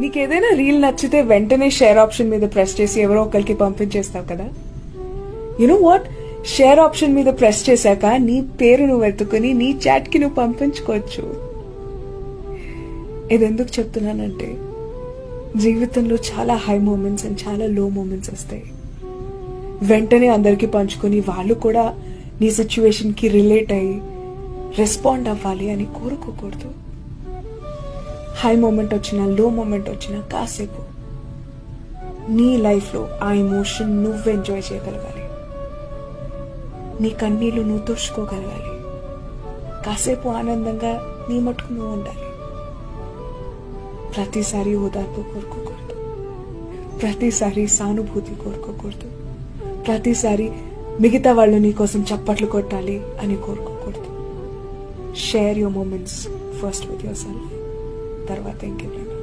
నీకు ఏదైనా రీల్ నచ్చితే వెంటనే షేర్ ఆప్షన్ మీద ప్రెస్ చేసి ఎవరో ఒకరికి పంపించేస్తావు కదా? You know what share option మీద ప్రెస్ చేశాక నీ పేరు నువ్వు వెతుకుని నీ చాట్కి నువ్వు పంపించుకోవచ్చు. ఇది ఎందుకు చెప్తున్నానంటే జీవితంలో చాలా హై మూమెంట్స్ అండ్ చాలా లో మూమెంట్స్ వస్తాయి. వెంటనే అందరికీ పంచుకొని వాళ్ళు కూడా నీ సిచ్యువేషన్కి రిలేట్ అయ్యి రెస్పాండ్ అవ్వాలి అని కోరుకోకూడదు. హై మూమెంట్ వచ్చినా లో మూమెంట్ వచ్చినా కాసేపు. నీ లైఫ్లో ఆ ఎమోషన్ నువ్వు ఎంజాయ్ చేయగలగాలి. నీ కన్నీళ్ళు నువ్వు తుడుచుకోగలగాలి. కాసేపు ఆనందంగా నీ మటుకు నువ్వు ఉండాలి. ప్రతిసారి ఓదార్పు కోరుకోకూడదు. ప్రతిసారి సానుభూతి కోరుకోకూడదు. ప్రతిసారి మిగతా వాళ్ళు నీ కోసం చప్పట్లు కొట్టాలి అని కోరుకోకూడదు. Share your moments first with yourself తర్వాత ఇంకెప్పుడైనా